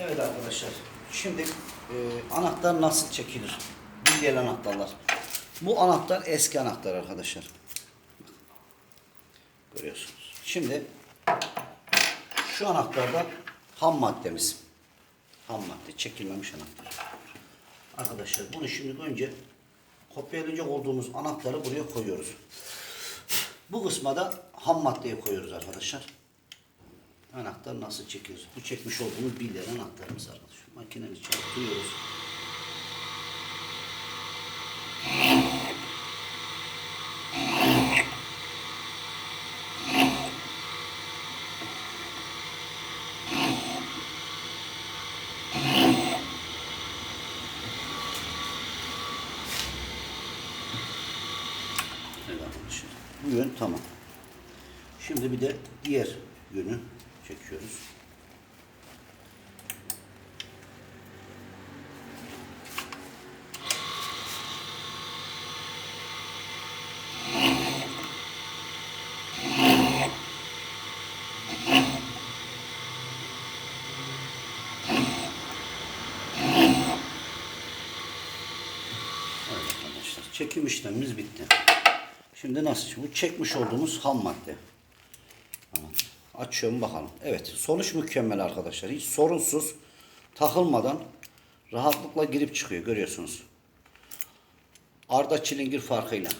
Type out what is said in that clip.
Evet arkadaşlar. Şimdi e, anahtar nasıl çekilir? Bilyeli anahtarlar. Bu anahtar eski anahtar arkadaşlar. Görüyorsunuz. Şimdi şu anahtarda ham maddemiz. Ham madde çekilmemiş anahtar. Arkadaşlar bunu şimdi önce kopyalayacak olduğumuz anahtarı buraya koyuyoruz. Bu kısma da ham maddeyi koyuyoruz arkadaşlar. Anahtar nasıl çekiyoruz? Bu çekmiş olduğumuz bilyeler anahtarımız arkadaşlar. Makinenin içine koyuyoruz. Evet. Bu yön tamam. Şimdi bir de diğer yönü çekiyoruz. Çekim işlemimiz bitti. Şimdi nasıl? Bu çekmiş olduğumuz ham madde. Tamam. Açıyorum bakalım. Evet. Sonuç mükemmel arkadaşlar. Hiç sorunsuz takılmadan rahatlıkla girip çıkıyor. Görüyorsunuz. Arda çilingir farkıyla.